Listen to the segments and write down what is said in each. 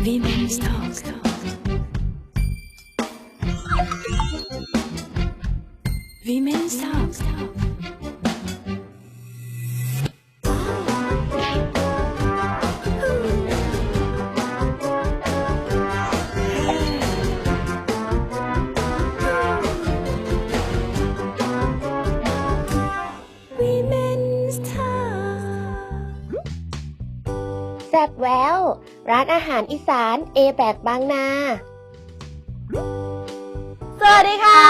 Women's Talk. Women's Talk. ร้านอาหารอีสานเอแบกบางนา สวัสดีค่ะ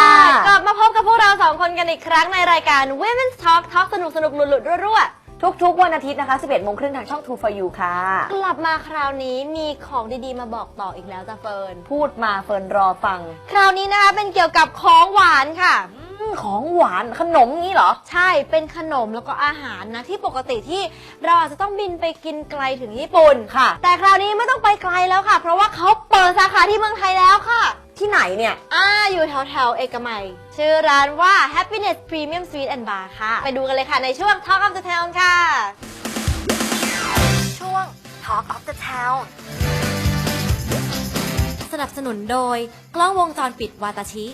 กลับมาพบกับพวกเราสองคนกันอีกครั้งในรายการ Women's Talk Talk สนุกสนุกหลุดหลุดๆรั่ว ทุกๆ วันอาทิตย์นะคะ 11โมงครึ่งทางช่อง True for You ค่ะๆกลับมาคราวนี้มีของดีๆ มาบอกต่ออีกแล้วจ้ะเฟิร์น พูดมาเฟิร์นรอฟัง คราวนี้นะคะเป็นเกี่ยวกับของหวานค่ะ อืมของหวานขนมงี้เหรอ ใช่ เป็นขนมแล้วก็อาหารนะ ที่ปกติที่เราอาจจะต้องบินไปกินไกลถึงญี่ปุ่น ค่ะ แต่คราวนี้ไม่ต้องไปไกลแล้วค่ะ เพราะว่าเขาเปิดสาขาที่เมืองไทยแล้วค่ะ ที่ไหนเนี่ย อ่าอยู่แถวแถวๆเอกมัย ชื่อร้านว่า Happiness Premium Sweet and Bar ค่ะ ไปดูกันเลยค่ะในช่วง Talk of the Town ค่ะ ช่วง Talk of the Town สนับสนุนโดยกล้องวงจรปิดวาตาชิ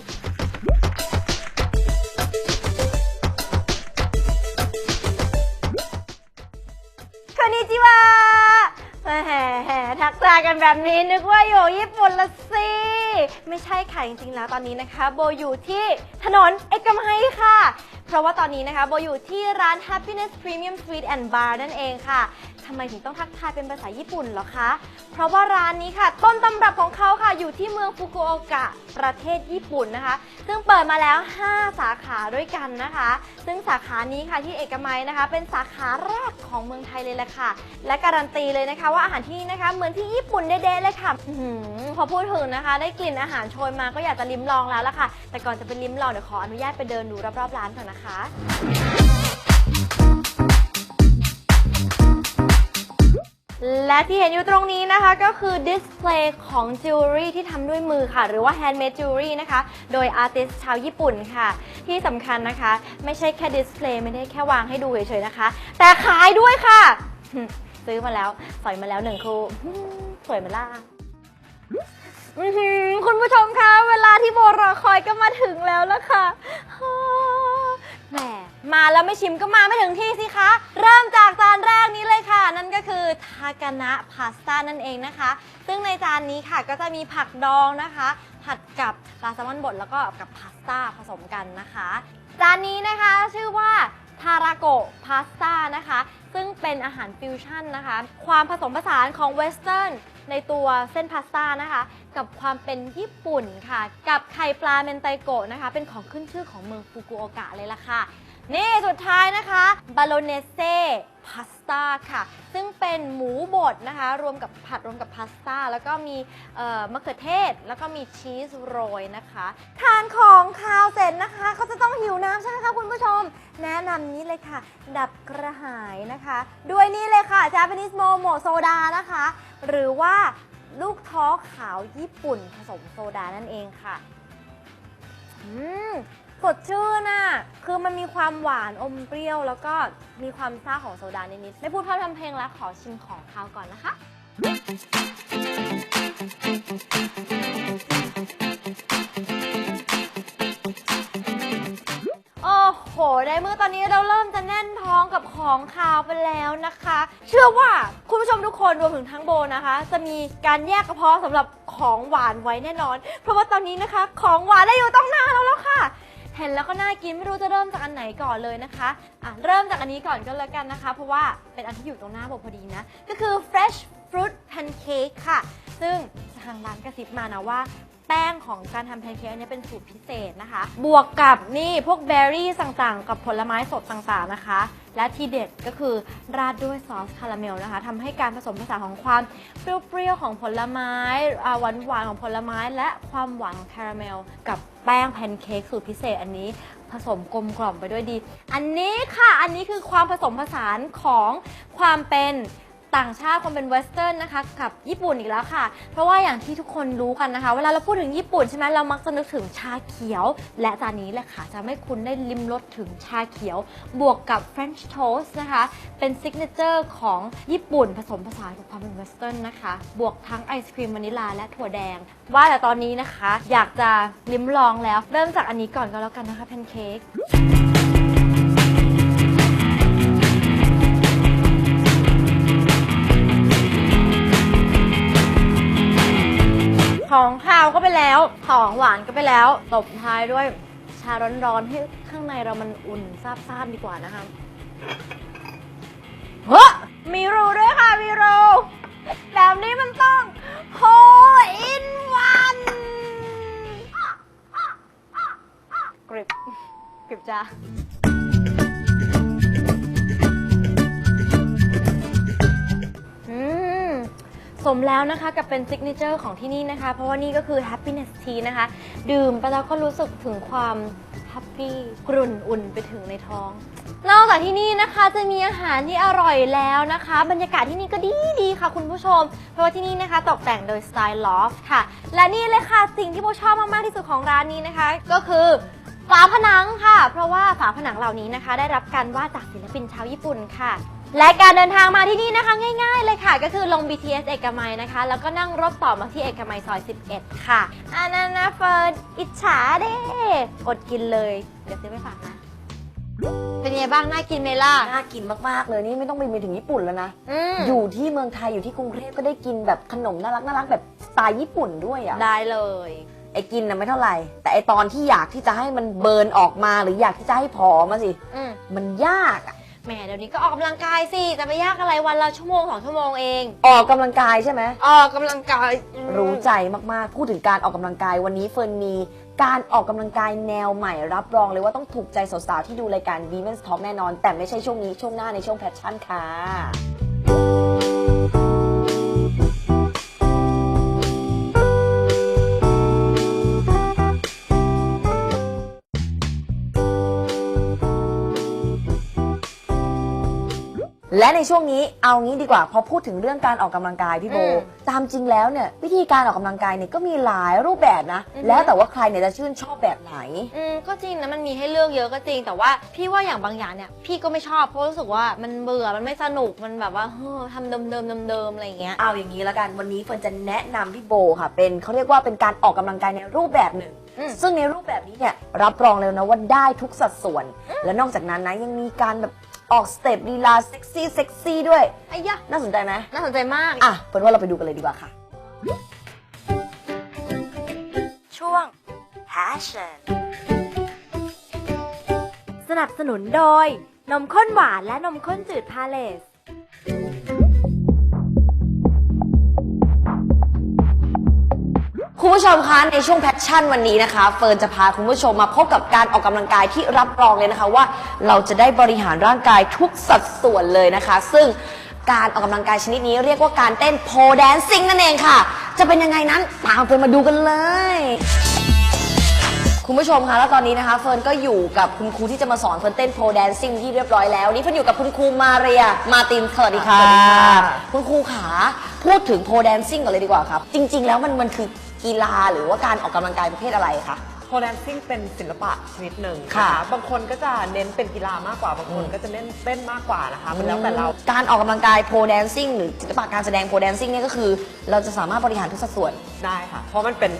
ากันแบบนี้นึกว่าอยู่ญี่ปุ่นละสิไม่ใช่ค่ะจริงๆแล้วตอนนี้นะคะ โบอยู่ที่ถนนเอกมัยค่ะเพราะว่าตอนนี้นะคะโบอยู่ที่ร้าน Happiness Premium Sweet and Bar นั่นเองค่ะทำไมถึงต้องทักทายเป็นภาษาญี่ปุ่นเหรอคะ เพราะว่าร้านนี้ค่ะ ต้นตำรับของเขาค่ะอยู่ที่เมืองฟุกุโอกะประเทศญี่ปุ่นนะคะ ซึ่งเปิดมาแล้ว 5 สาขาด้วยกันนะคะ ซึ่งสาขานี้ค่ะที่เอกมัยนะคะ เป็นสาขาแรกของเมืองไทยเลยแหละค่ะ และการันตีเลยนะคะ ว่าอาหารที่นี่นะคะเหมือนที่ญี่ปุ่นเด้ๆเลยค่ะอพอพูดถึงนะคะ ได้กลิ่นอาหารโชยมาก็อยากจะลิ้มลองแล้วล่ะค่ะ แต่ก่อนจะไปลิ้มลองเดี๋ยวขออนุญาตไปเดินดูรอบๆร้านก่อนนะคะและที่เห็นอยู่ตรงนี้นะคะก็คือดิสเพลย์ของจิวเวลรี่ที่ทำด้วยมือค่ะ หรือว่า handmade jewelry นะคะ โดยอาร์ติสชาวญี่ปุ่นค่ะ ที่สำคัญนะคะ ไม่ใช่แค่ดิสเพลย์ไม่ได้แค่วางให้ดูเฉยๆนะคะ แต่ขายด้วยค่ะ ซื้อมาแล้ว สอยมาแล้วหนึ่งคู่ สวยไหมล่ะอื้อหือคุณผู้ชมคะ เวลาที่โบรอคอยก็มาถึงแล้วละค่ะฮ่า แหมมาแล้วไม่ชิมก็มาไม่ถึงที่สิคะ เริ่มจากจานแรกนี้เลยค่ะ นั่นก็คือทากานะพาสต้านั่นเองนะคะ ซึ่งในจานนี้ค่ะก็จะมีผักดองนะคะ ผัดกับปลาแซลมอนบดแล้วก็กับพาสต้าผสมกันนะคะ จานนี้นะคะชื่อว่าทาราโกพาสต้านะคะ ซึ่งเป็นอาหารฟิวชั่นนะคะ ความผสมผสานของเวสเทิร์น ในตัวเส้นพาสต้านะคะ กับความเป็นญี่ปุ่นค่ะ กับไข่ปลาเมนไตโกะนะคะ เป็นของขึ้นชื่อของเมืองฟุกุโอกะเลยล่ะค่ะ นี่สุดท้ายนะคะบาโลเนเซ่พาสต้าค่ะ ซึ่งเป็นหมูบดนะคะ รวมกับผัดรวมกับพาสต้า แล้วก็มีมะเขือเทศ แล้วก็มีชีสโรยนะคะ ทานของคาวเสร็จนะคะเขาจะต้องหิวน้ำใช่ไหมคะคุณผู้ชม แนะนำนี้เลยค่ะ ดับกระหายนะคะ ด้วยนี่เลยค่ะ Japanese Momo Soda นะคะ หรือว่าลูกท้อขาวญี่ปุ่นผสมโซดานั่นเองค่ะ อืม สดชื่นอะคือมันมีความหวานอมเปรี้ยว แล้วก็มีความซ่าของโซดานิดๆไม่พูดพร่ำทำเพลงแล้วขอชิมของคาวก่อนนะคะ โอ้โหในเมื่อตอนนี้เราเริ่มจะแน่นท้องกับของคาวไปแล้วนะคะ เชื่อว่าคุณผู้ชมทุกคนรวมถึงทั้งโบนะคะ จะมีการแยกกระเพาะสำหรับของหวานไว้แน่นอน เพราะว่าตอนนี้นะคะ ของหวานได้อยู่ตรงหน้าเราแล้วค่ะ เห็นแล้วก็น่ากินไม่รู้จะเริ่มจากอันไหนก่อนเลยนะคะอะเริ่มจากอันนี้ก่อนก็แล้วกันนะคะ เพราะว่าเป็นอันที่อยู่ตรงหน้าโบพอดีนะ ก็คือ fresh fruit pancake ค่ะ ซึ่งทางร้านกระซิบมานะว่า แป้งของการทำแพนเค้กอันนี้เป็นสูตรพิเศษนะคะ บวกกับนี่พวกเบอร์รี่ต่างๆ กับผลไม้สดต่างๆนะคะ และที่เด็ดก็คือราดด้วยซอสคาราเมลนะคะทำให้การผสมผสานของความเปรี้ยวๆของผลไม้อ่าหวานๆของผลไม้และความหวานของคาราเมล กับแป้งแพนเค้กสูตรพิเศษอันนี้ ผสมกลมกล่อมไปด้วยดี อันนี้ค่ะอันนี้คือความผสมผสานของความเป็น ต่างชาติคนเป็นเวสเทิร์นนะคะกับญี่ปุ่นอีกแล้วค่ะ เพราะว่าอย่างที่ทุกคนรู้กันนะคะ เวลาเราพูดถึงญี่ปุ่นใช่ไหมเรามักจะนึกถึงชาเขียว และจานนี้แหละค่ะจะให้คุณได้ลิมรสถึงชาเขียว บวกกับ French toast นะคะ เป็นซิกเนเจอร์ของญี่ปุ่นผสมผสานกับความเป็นเวสเทิร์นนะคะ บวกทั้งไอศครีมวานิลาและถั่วแดง ว่าแต่ตอนนี้นะคะ อยากจะลิ้มลองแล้วเริ่มจากอันนี้ก่อนก็แล้วกันนะคะแพนเค้ก ของข้าวก็ไปแล้ว ของหวานก็ไปแล้ว ตบท้ายด้วยชาร้อนๆให้ข้างในเรามันอุ่นซาบๆดีกว่านะคะเฮ้ยมีรูด้วยค่ะ มีรูแบบนี้มันต้องโฮอินวันกริบกริบจ้า สมแล้วนะคะกับเป็นซิกเนเจอร์ของที่นี่นะคะ เพราะว่านี่ก็คือ happiness tea นะคะ ดื่มไปแล้วก็รู้สึกถึงความแฮปปี้กรุ่นอุ่นไปถึงในท้องนอกจากที่นี่นะคะจะมีอาหารที่อร่อยแล้วนะคะ บรรยากาศที่นี่ก็ดีดีค่ะคุณผู้ชม เพราะว่าที่นี่นะคะตกแต่งโดยสไตล์ลอฟค่ะ และนี่เลยค่ะสิ่งที่โบชอบมาก ๆ ที่สุดของร้านนี้นะคะ ก็คือฝาผนังค่ะ เพราะว่าฝาผนังเหล่านี้นะคะ ได้รับการวาดจากศิลปินชาวญี่ปุ่นค่ะ และการเดินทางมาที่นี่นะคะง่ายๆเลยค่ะ ก็คือลง BTS เอกมัยนะคะ แล้วก็นั่งรถต่อมาที่เอกมัยซอย 11 ค่ะอันนั้นนะเฟิร์นอิจฉาเด้อดกินเลย เดี๋ยวซื้อไปฝากนะ เป็นไงบ้างน่ากินไหมล่ะ น่ากินมาก ๆ เลยนี่ไม่ต้องบินไปถึงญี่ปุ่นแล้วนะ อืมอยู่ที่เมืองไทยอยู่ที่กรุงเทพก็ได้กินแบบขนมน่ารักน่ารักแบบสไตล์ญี่ปุ่นด้วยอะได้เลย ไอ้กินนะไม่เท่าไหร่ แต่ไอ้ตอนที่อยากที่จะให้มันเบิร์นออกมาหรืออยากที่จะให้ผอมมาสิ อืมมันยากอะ แหมเดี๋ยวนี้ก็ออกกำลังกายสิจะไปยากอะไรวันละชั่วโมงสองชั่วโมงเอง ออกกำลังกายใช่ไหม ออกกำลังกายอืมรู้ใจมาก ๆ พูดถึงการออกกำลังกายวันนี้เฟิร์นมีการออกกำลังกายแนวใหม่รับรองเลยว่าต้องถูกใจสาว ๆ ที่ดูรายการ Women's Talk แน่นอน แต่ไม่ใช่ช่วงนี้ช่วงหน้าในช่วงแพชชั่นค่ะ และในช่วงนี้เอางี้ดีกว่าพอพูดถึงเรื่องการออกกำลังกายพี่โบ อืมตามจริงแล้วเนี่ยวิธีการออกกำลังกายเนี่ยก็มีหลายรูปแบบนะ อือฮึ แล้วแต่ว่าใครเนี่ยจะชื่นชอบแบบไหน อืมก็จริงนะมันมีให้เลือกเยอะก็จริง แต่ว่าพี่ว่าอย่างบางอย่างเนี่ยพี่ก็ไม่ชอบเพราะรู้สึกว่ามันเบื่อมันไม่สนุกมันแบบว่าเฮ้อทำเดิมเดิมๆเดิมๆอะไรอย่างเงี้ย เอาอย่างนี้แล้วกันวันนี้เฟิร์นจะแนะนำพี่โบค่ะ เป็นเขาเรียกว่าเป็นการออกกำลังกายในรูปแบบหนึ่ง อืมซึ่งในรูปแบบนี้เนี่ยรับรองเลยนะว่าได้ทุกสัดส่วน และนอกจากนั้นนะยังมีการแบบ ออกสเต็ปลีลาเซ็กซี่เซ็กซี่ด้วย ไอ้ยะน่าสนใจไหมน่าสนใจมาก อะเฟิร์นว่าเราไปดูกันเลยดีกว่าค่ะ ช่วง passion สนับสนุนโดย นมข้นหวานและนมข้นจืดพาเลส คุณผู้ชมคะในช่วงแพชชั่นวันนี้นะคะ เฟิร์นจะพาคุณผู้ชมมาพบกับการออกกำลังกายที่รับรองเลยนะคะว่า เราจะได้บริหารร่างกายทุกสัดส่วนเลยนะคะ ซึ่งการออกกำลังกายชนิดนี้เรียกว่าการเต้นโพแดนซิ่งนั่นเองค่ะ จะเป็นยังไงนั้นตามเฟิร์นมาดูกันเลย คุณผู้ชมคะแล้วตอนนี้นะคะ เฟิร์นก็อยู่กับคุณครูที่จะมาสอนเฟิร์นเต้นโพแดนซิ่งที่เรียบร้อยแล้วนี่เฟิร์นอยู่กับคุณครูมาเรียมาตินสวัสดีค่ะสวัสดีค่ะ คุณครูขาพูดถึงโพแดนซิ่งก่อนเลยดีกว่าครับ จริง ๆ แล้วมันมันคือ กีฬาหรือว่าการออกกำลังกายประเภทอะไรคะโพแดนซิ่งเป็นศิลปะชนิดหนึ่งค่ะนบางคนก็จะเน้นเป็นกีฬามากกว่า บางคนอืม ก็จะเน้นเต้นมากกว่านะคะมันแล้วแต่เรา การออกกำลังกายโพแดนซิ่งหรือศิลปะการแสดงโพแดนซิ่งเนี่ยก็คือ เราจะสามารถบริหารทุกสัดส่วน ได้ค่ะ เพราะมันเป็น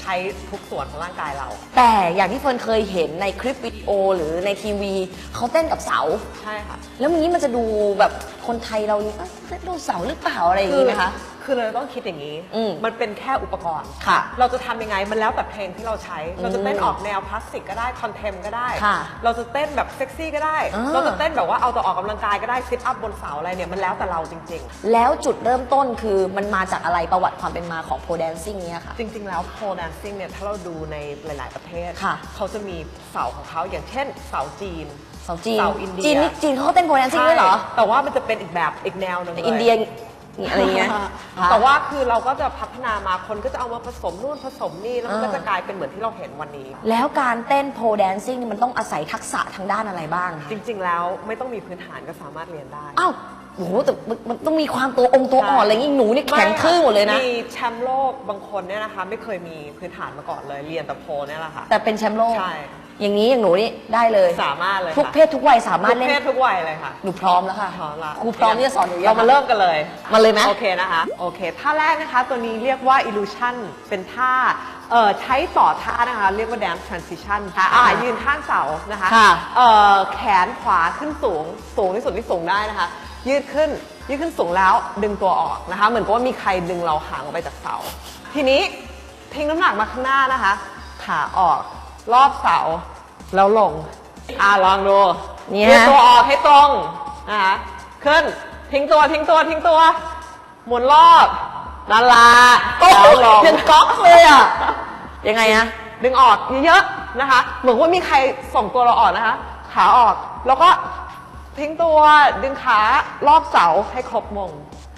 ใช้ทุกส่วนของร่างกายเรา แต่อย่างที่เฟิร์นเคยเห็นในคลิปวิดีโอหรือในทีวีเขาเต้นกับเสา ใช่ค่ะ แล้วอย่างนี้มันจะดูแบบคนไทยเราเอ๊ะเต้นดูเสาหรือเปล่าอะไรอย่างนี้ไหมคะ คือเราต้องคิดอย่างนี้ อืมมันเป็นแค่อุปกรณ์ ค่ะเราจะทำยังไง มันแล้วแต่เพลงที่เราใช้ เราจะเต้นอืมออกแนวพลาสติกก็ได้ คอนเทมก็ได้ ค่ะเราจะเต้นแบบเซ็กซี่ก็ได้ อ่า เราจะเต้นแบบว่าเอาแต่ออกกำลังกายก็ได้ซิทอัพบนเสาอะไรเนี่ยมันแล้วแต่เราจริง ๆ แล้วจุดเริ่มต้นคือมันมาจากอะไรประวัติความเป็นมาของโพแดนซิ่งเนี่ยค่ะ จริง ๆ แล้วโพแดนซิ่งเนี่ยถ้าเราดูในหลาย ๆ ประเทศ ค่ะ เขาจะมีเสาของเขาอย่างเช่นเสาจีนเสาจีนเสาอินเดีย จีนนี่จีนเขาก็เต้นโพแดนซิ่งด้วยเหรอ ใช่แต่ว่ามันจะเป็นอีกแบบอีกแนวหนึ่งลอินเดียนี่ อะไรเงี้ย แต่ว่าคือเราก็จะพัฒนามาคนก็จะเอามาผสมนู่นผสมนี่แล้วมันก็อ่าจะกลายเป็นเหมือนที่เราเห็นวันนี้ แล้วการเต้นโพแดนซิ่งนี่มันต้องอาศัยทักษะทางด้านอะไรบ้างคะจริง ๆ แล้วไม่ต้องมีพื้นฐานก็สามารถเรียนได้อ้าวโอ้โหแต่มันมันต้องมีความตัวองค์ตัวอ่อนอะไรอย่างงี้หนูนี่แข็งทื่อหมดเลยนะ มีแชมป์โลกบางคนเนี่ยนะคะ ไม่เคยมีพื้นฐานมาก่อนเลยเรียนแต่โพลเนี่ยแหละค่ะ แต่เป็นแชมป์โลก ใช่ อย่างนี้อย่างหนูนี่ได้เลยสามารถเลยทุกค่ะเพศทุกวัยสามารถทุกเล่นเพศทุกวัยเลยค่ะ หนูพร้อมแล้วค่ะพร้อมละ ครูพร้อมที่จะสอนหนูยังเรามาเริ่มกันเลยมาเลยไหมโอเคนะคะ โอเคท่าแรกนะคะ ตัวนี้เรียกว่า illusion เป็นท่าเอ่อใช้ต่อท่านะคะ เรียกว่า dance transition ค่ะอ่ายืนข้างเสานะคะค่ะเอ่อแขนขวาขึ้นสูงสูงที่สุดที่สูงได้นะคะ ยืดขึ้นยืดขึ้นสูงแล้วดึงตัวออกนะคะ เหมือนกับว่ามีใครดึงเราห่างออกไปจากเสา ทีนี้ทิ้งน้ำหนักมาข้างหน้านะคะ ขาออก รอบเสาแล้วลง อ่าลองดูเนี่ย ยืดตัวออกให้ตรงนะคะขึ้นทิ้งตัวทิ้งตัวทิ้งตัว หมุนรอบนั่นละโอ้แล้วลง ยังก๊อกเลยอะ ยังไงอะดึงออกเยอะๆนะคะ เหมือนว่ามีใครส่งตัวเราออกนะคะ ขาออก แล้วก็ทิ้งตัวดึงขารอบเสาให้ครบวง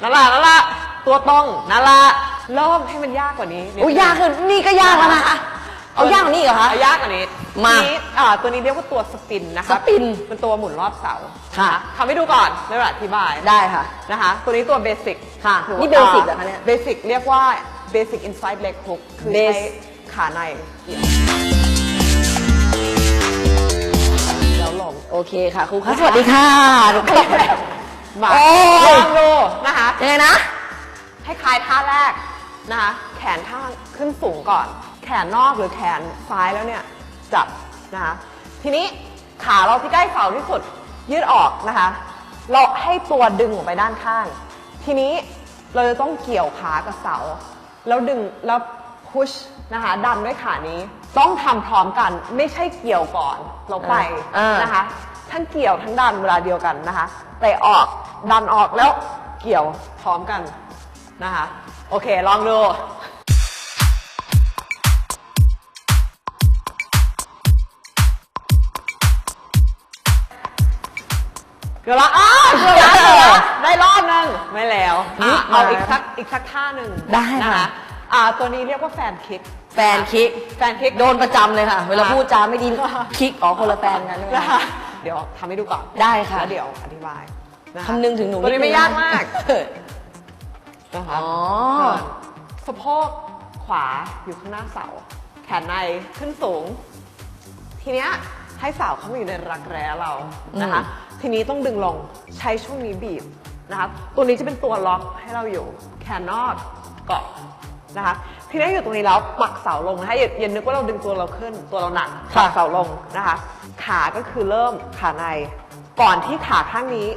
นั่นละนั่นละตัวตรงนั่นละเริ่มให้มันยากกว่านี้นิดนึง อุ้ยยากขึ้นนี่ก็ยากแล้วนะ เอายากกว่านี้อีกเหรอคะเอายากกว่านี้มาทีนี้อ่าตัวนี้เรียกว่าตัวสปินนะคะสปินเป็นตัวหมุนรอบเสาค่ะทำให้ดูก่อนแล้วอธิบายได้ค่ะนะคะ ตัวนี้ตัวเบสิกค่ะหรือนี่ว่า basic เหรอคะเนี่ยเบสิกเรียกว่า basic inside leg hook คือ Base ใช้ขาในเกี่ยวแล้วลงโอเคค่ะครูคะสวัสดีค่ะหนูก็มาโอ้ยลองดูนะคะยังไงนะให้คลายท่าแรกนะคะแขนข้างขึ้นสูงก่อน แขนนอกหรือแขนซ้ายแล้วเนี่ยจับนะคะทีนี้ขาเราที่ใกล้เสาที่สุดยืดออกนะคะ เราให้ตัวดึงออกไปด้านข้าง ทีนี้เราจะต้องเกี่ยวขากับเสา แล้วดึงแล้วพุชนะคะดันด้วยขานี้ต้องทำพร้อมกันไม่ใช่เกี่ยวก่อนเราไปอ่านนะคะทั้งเกี่ยวทั้งดันเวลาเดียวกันนะคะเตะออกดันออกแล้วเกี่ยวพร้อมกันนะคะ โอเค ลองดู เกือบละอ้าวเกือบละเกือบละได้รอบหนึงไม่แล้วนี่อะเอามาอีกสักอีกสักท่าหนึ่งได้นะค่ะคะอ่าตัวนี้เรียกว่าแฟนคิกแฟนคิก แฟนคิก โดนประจำเลยค่ะ เวลาพูดจาไม่ดีคิกอ๋อคนละแฟนกันใช่ไหม นะคะคะเดี๋ยวทำให้ดูก่อนได้ค่ะ แล้วเดี๋ยวอธิบายะะคำนึงถึงหนูตัวนี้ไม่ดงยากมากนะคะอ๋อ สะโพกขวาอยู่ข้างหน้าเสา แขนในขึ้นสูง ทีเนี้ยให้เสาเขามาอยู่ในรักแร้เรานะคะ ทีนี้ต้องดึงลงใช้ช่วงนี้บีบนะคะตัวนี้จะเป็นตัวล็อกให้เราอยู่แขนนอกเกาะนะคะทีนี้อยู่ตรงนี้แล้วปักเสาลงนะคะอย่าอย่านึกว่าเราดึงตัวเราขึ้นตัวเราหนักค่ะปักเสาลงนะคะ ขาก็คือเริ่มขาใน ก่อนที่ขาข้างนี้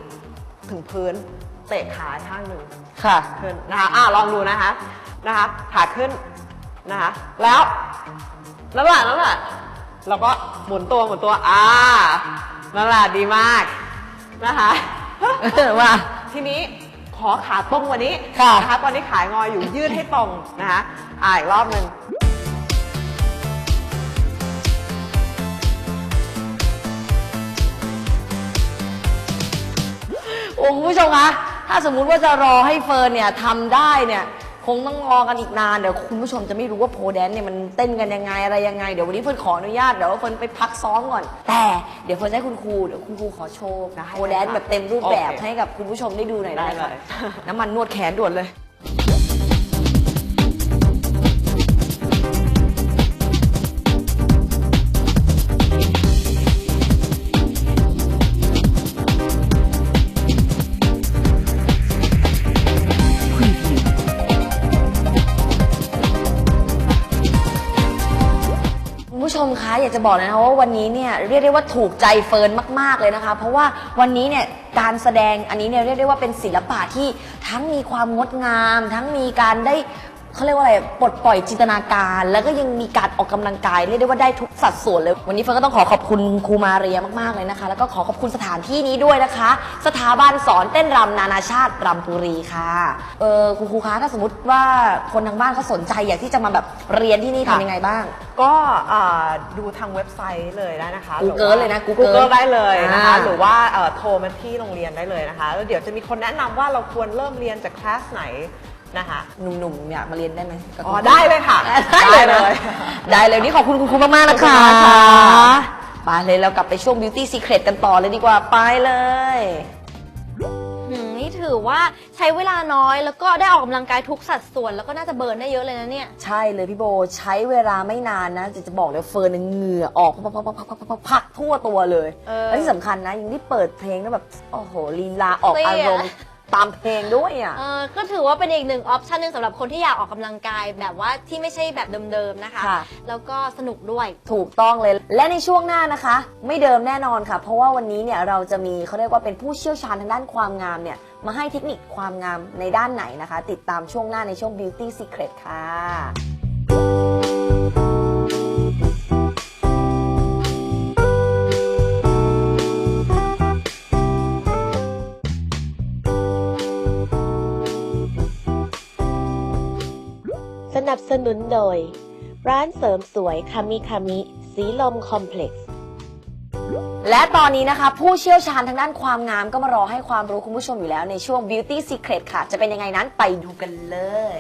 ถึงพื้นเตะขาข้างหนึ่งค่ะขึ้นนะคะอ่าลองดูนะคะนะคะ ขาขึ้นนะคะแล้วนั่นแหละนั่นแหละเราก็หมุนตัวหมุนตัวอ่านั่นแหละดีมาก นะคะ ว่า ทีนี้ขอขาตรงกว่านี้ค่ะ นะคะตอนนี้ขายงออยู่ยืดให้ตรงนะคะอ่าอีกรอบหนึ่งโอ้คุณผู้ชมคะถ้าสมมุติว่าจะรอให้เฟิร์นเนี่ยทำได้เนี่ย คงต้องรอกันอีกนาน เดี๋ยวคุณผู้ชมจะไม่รู้ว่าโพแดนเนี่ยมันเต้นกันยังไงอะไรยังไง เดี๋ยววันนี้เฟิร์นขออนุญาตเดี๋ยวเฟิร์นไปพักซ้อมก่อน แต่เดี๋ยวเฟิร์นจะให้คุณครูเดี๋ยวคุณครูขอโชว์โพแดนแบบเต็มรูปแบบโอเคให้กับคุณผู้ชมได้ดูหน่อยได้ไหมได้คะเลยน้ำมันนวดแขนด่วนเลย อยากจะบอกเลยนะคะว่าวันนี้เนี่ยเรียกได้ว่าถูกใจเฟิร์นมาก ๆเลยนะคะ เพราะว่าวันนี้เนี่ยการแสดงอันนี้เนี่ยเรียกได้ว่าเป็นศิลปะที่ทั้งมีความงดงาม ทั้งมีการได้ เขาเรียกว่าอะไรปลดปล่อยจินตนาการ แล้วก็ยังมีการออกกำลังกายเรียกได้ว่าได้ทุกสัดส่วนเลย วันนี้เฟิร์นก็ต้องขอขอบคุณครูมาเรียมากๆเลยนะคะ แล้วก็ขอขอบคุณสถานที่นี้ด้วยนะคะ สถาบันสอนเต้นรำนานาชาติรำปุรีค่ะเออคุณครูคะถ้าสมมติว่าคนทางบ้านเขาสนใจอยากที่จะมาแบบเรียนที่นี่ทำยังไงบ้าง ก็อ่าดูทางเว็บไซต์เลยได้นะคะ Google หรือว่าเลยนะ Google Google ได้เลยนะคะอ่า หรือว่าเอ่อโทรมาที่โรงเรียนได้เลยนะคะแล้วเดี๋ยวจะมีคนแนะนำว่าเราควรเริ่มเรียนจากคลาสไหน นะคะหนุ่มๆ อยากมาเรียนได้ไหมกับอ๋อคุณได้เลยค่ะได้เลยได้นะเลย ได้เลยนี่ขอบคุณคุณครูมากๆ นะคะขอบคุณมากค่ะ ไปเลยเรากลับไปช่วง beauty secret กันต่อเลยดีกว่า ไปเลย หืมนี่อว่าใช้เวลาน้อยแล้วก็ได้ออกกำลังกายทุกสัดส่วนแล้วก็น่าจะเบิร์นได้เยอะเลยนะเนี่ย ใช่เลยพี่โบใช้เวลาไม่นานนะจะจะบอกเลยเฟิร์นเนี่ยเหงื่อออกพักพักพักพักพักพักพักทั่วตัวเลยเออและที่สำคัญนะยังได้เปิดเพลงแล้วแบบโอ้โหลีลาออกเซ็กซี่อาอะรมณ์ ตามเพลงด้วยอะ เออก็ถือว่าเป็นอีกหนึ่งออปชันหนึ่งสำหรับคนที่อยากออกกำลังกายแบบว่าที่ไม่ใช่แบบเดิมๆนะคะ ค่ะ แล้วก็สนุกด้วย ถูกต้องเลย และในช่วงหน้านะคะ ไม่เดิมแน่นอนค่ะ เพราะว่าวันนี้เนี่ยเราจะมีเขาเรียกว่าเป็นผู้เชี่ยวชาญทางด้านความงามเนี่ย มาให้เทคนิคความงามในด้านไหนนะคะ ติดตามช่วงหน้าในช่วง Beauty Secret ค่ะ สนับสนุนโดย ร้านเสริมสวยคามิคามิ สีลมคอมเพล็กซ์ และตอนนี้นะคะ ผู้เชี่ยวชาญทางด้านความงามก็มารอให้ความรู้คุณผู้ชมอยู่แล้วในช่วง Beauty Secret ค่ะ จะเป็นยังไงนั้นไปดูกันเลย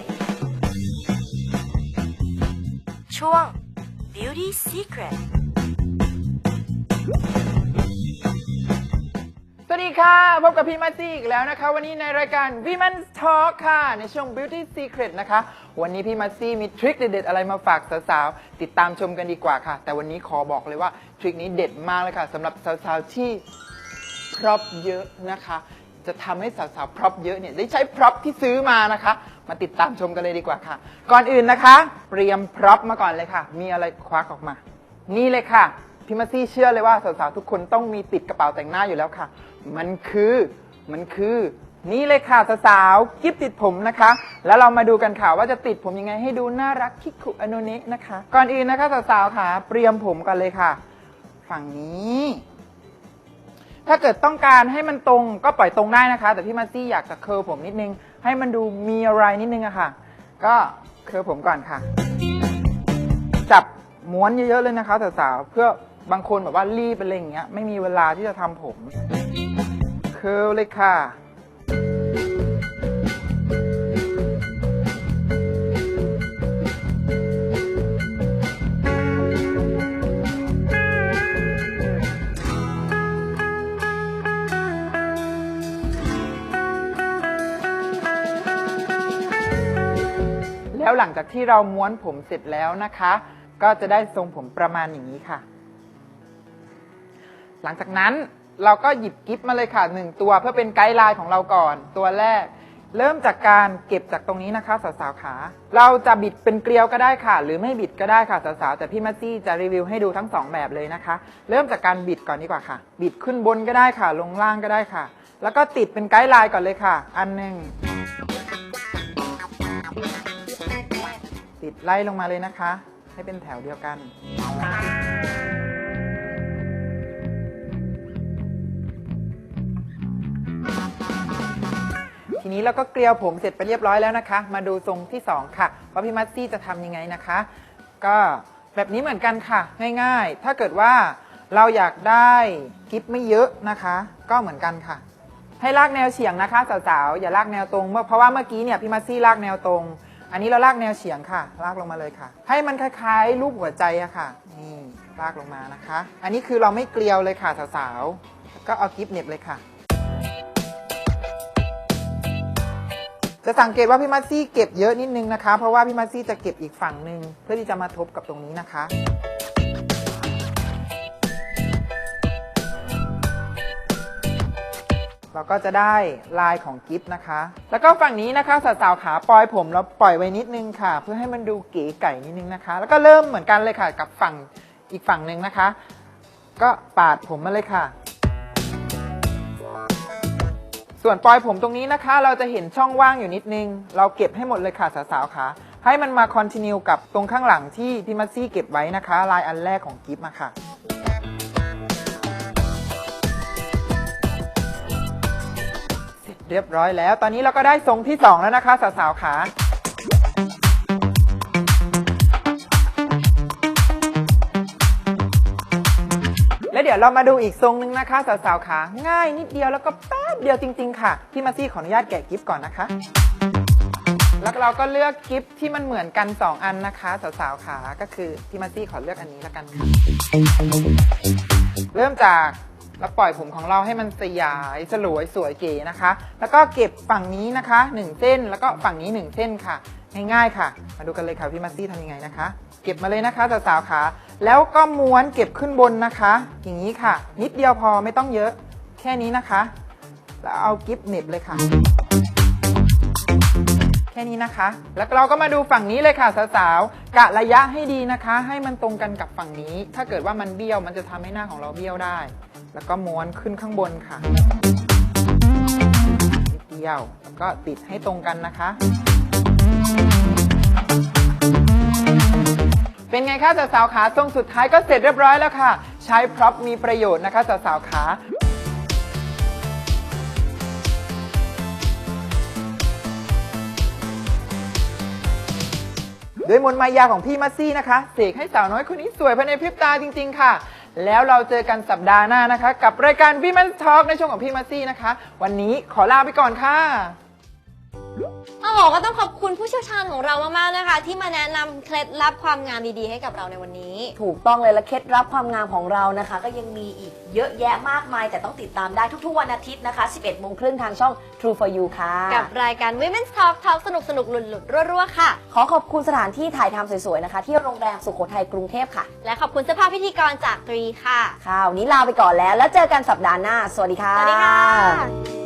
ช่วง Beauty Secret สวัสดีค่ะ พบกับพี่มาซี่อีกแล้วนะคะ วันนี้ในรายการ Women Talk ค่ะ ในช่วง Beauty Secret นะคะ วันนี้พี่มาซี่มีทริคเด็ดๆ อะไรมาฝากสาวๆ ติดตามชมกันดีกว่าค่ะ แต่วันนี้ขอบอกเลยว่าทริคนี้เด็ดมากเลยค่ะสำหรับสาวๆ ที่พร็อพเยอะนะคะ จะทำให้สาวๆ พร็อพเยอะเนี่ยได้ใช้พร็อพที่ซื้อมานะคะ มาติดตามชมกันเลยดีกว่าค่ะ ก่อนอื่นนะคะ เตรียมพร็อพมาก่อนเลยค่ะ มีอะไรควักออกมา นี่เลยค่ะ พี่มาซี่เชื่อเลยว่าสาวๆทุกคนต้องมีติดกระเป๋าแต่งหน้าอยู่แล้วค่ะ มันคือมันคือ นี่เลยค่ะสาวๆกิฟติดผมนะคะ แล้วเรามาดูกันค่ะว่าจะติดผมยังไงให้ดูน่ารักคิคุอโนเนะนะคะ ก่อนอื่นนะคะสาวๆค่ะ เตรียมผมกันเลยค่ะ ฝั่งนี้ ถ้าเกิดต้องการให้มันตรงก็ปล่อยตรงได้นะคะ แต่พี่มาซี่อยากจะเคอร์ผมนิดนึง ให้มันดูมีอะไรนิดนึงอะค่ะ ก็เคอร์ผมก่อนค่ะ จับม้วนเยอะๆเลยนะคะสาวๆเพื่อ บางคนแบบว่ารีบไปอะไรอย่างเงี้ยไม่มีเวลาที่จะทำผมเคิร์ลเลยค่ะแล้วหลังจากที่เราม้วนผมเสร็จแล้วนะคะ ก็จะได้ทรงผมประมาณอย่างนี้ค่ะ หลังจากนั้นเราก็หยิบกิฟต์มาเลยค่ะหนึ่งตัวเพื่อเป็นไกด์ไลน์ของเราก่อน ตัวแรก เริ่มจากการเก็บจากตรงนี้นะคะสาวๆขาเราจะบิดเป็นเกลียวก็ได้ค่ะ หรือไม่บิดก็ได้ค่ะสาวๆแต่พี่มัตซี่จะรีวิวให้ดูทั้งสองแบบเลยนะคะ เริ่มจากการบิดก่อนดีกว่าค่ะ บิดขึ้นบนก็ได้ค่ะ ลงล่างก็ได้ค่ะ แล้วก็ติดเป็นไกด์ไลน์ก่อนเลยค่ะ อันหนึ่งติดไล่ลงมาเลยนะคะ ให้เป็นแถวเดียวกัน นี้เราก็เกลียวผมเสร็จไปเรียบร้อยแล้วนะคะ มาดูทรงที่ 2 ค่ะว่าพี่มัตซี่จะทำยังไงนะคะ ก็แบบนี้เหมือนกันค่ะ ง่ายๆ ถ้าเกิดว่าเราอยากได้กิฟไม่เยอะนะคะ ก็เหมือนกันค่ะ ให้ลากแนวเฉียงนะคะสาวๆอย่าลากแนวตรงเมื่อเพราะว่าเมื่อกี้เนี่ยพี่มัซซี่ลากแนวตรง อันนี้เราลากแนวเฉียงค่ะ ลากลงมาเลยค่ะ ให้มันคล้ายๆรูปหัวใจอะค่ะ นี่ลากลงมานะคะ อันนี้คือเราไม่เกลียวเลยค่ะสาวๆก็เอากิฟเน็บเลยค่ะ จะสังเกตว่าพี่มัซซี่เก็บเยอะนิดนึงนะคะ เพราะว่าพี่มัซซี่จะเก็บอีกฝั่งหนึ่งเพื่อที่จะมาทบกับตรงนี้นะคะเราก็จะได้ลายของกิฟต์นะคะ แล้วก็ฝั่งนี้นะคะสาวๆขาปล่อยผมแล้วปล่อยไว้นิดนึงค่ะ เพื่อให้มันดูเก๋ไก่นิดนึงนะคะ แล้วก็เริ่มเหมือนกันเลยค่ะกับฝั่งอีกฝั่งหนึ่งนะคะ ก็ปาดผมมาเลยค่ะ ส่วนปลอยผมตรงนี้นะคะ เราจะเห็นช่องว่างอยู่นิดนึง เราเก็บให้หมดเลยค่ะสาวๆค่ะ ให้มันมาคอนติเนียกับตรงข้างหลังที่ที่มัซซี่เก็บไว้นะคะ ลายอันแรกของกิฟต์มาค่ะเสร็จเรียบร้อยแล้ว ตอนนี้เราก็ได้ทรงที่ 2 แล้วนะคะสาวๆขา แล้วเดี๋ยวเรามาดูอีกทรงหนึงนะคะสาวๆขาง่ายนิดเดียวแล้วก็แป๊บเดียวจริง ๆ ค่ะ พี่มาซี่ขออนุญาตแกะกิฟต์ก่อนนะคะ แล้วเราก็เลือกกิฟต์ที่มันเหมือนกัน 2 อันนะคะสาวๆขาก็คือพี่มาซี่ขอเลือกอันนี้แล้วกันค่ะ เริ่มจากแล้วปล่อยผมของเราให้มันสยายสลวยสวยเก๋นะคะ แล้วก็เก็บฝั่งนี้นะคะ 1 เส้นแล้วก็ฝั่งนี้ 1 เส้นค่ะ ง่ายๆค่ะ มาดูกันเลยค่ะพี่มาซี่ทำยังไงนะคะ เก็บมาเลยนะคะสาวๆขาแล้วก็ม้วนเก็บขึ้นบนนะคะ อย่างนี้ค่ะ นิดเดียวพอไม่ต้องเยอะแค่นี้นะคะ แล้วเอากิฟเหน็บเลยค่ะ แค่นี้นะคะ แล้วเราก็มาดูฝั่งนี้เลยค่ะสาวๆกะระยะให้ดีนะคะ ให้มันตรงกันกับฝั่งนี้ ถ้าเกิดว่ามันเบี้ยวมันจะทำให้หน้าของเราเบี้ยวได้ แล้วก็ม้วนขึ้นข้างบนค่ะนิดเดียวแล้วก็ติดให้ตรงกันนะคะ เป็นไงคะสาวๆขาทรงสุดท้ายก็เสร็จเรียบร้อยแล้วค่ะ ใช้พร็อพมีประโยชน์นะคะสาวๆขาด้วยมนต์มายาของพี่มัซซี่นะคะ เสกให้สาวน้อยคนนี้สวยภายในพริบตาจริง ๆ ค่ะ แล้วเราเจอกันสัปดาห์หน้านะคะ กับรายการ Women's Talk ในช่วงของพี่มัซซี่นะคะ วันนี้ขอลาไปก่อนค่ะ โอ้โหก็ต้องขอบคุณผู้เชี่ยวชาญของเรามากๆนะคะ ที่มาแนะนำเคล็ดลับความงามดีๆให้กับเราในวันนี้ ถูกต้องเลยและเคล็ดลับความงามของเรานะคะ ก็ยังมีอีกเยอะแยะมากมาย แต่ต้องติดตามได้ทุกๆวันอาทิตย์นะคะ 11โมงครึ่งทางช่อง True for You ค่ะ กับรายการ Women's Talk Talk สนุกสนุกหลุดหลุดๆรั่วๆค่ะ ขอขอบคุณสถานที่ถ่ายทำสวยๆนะคะ ที่โรงแรมสุโขทัยกรุงเทพค่ะ และขอบคุณเสื้อผ้าพิธีกรจากตรีค่ะค่ะวันนี้ลาไปก่อนแล้ว แล้วเจอกันสัปดาห์หน้า สวัสดีค่ะ สวัสดีค่ะ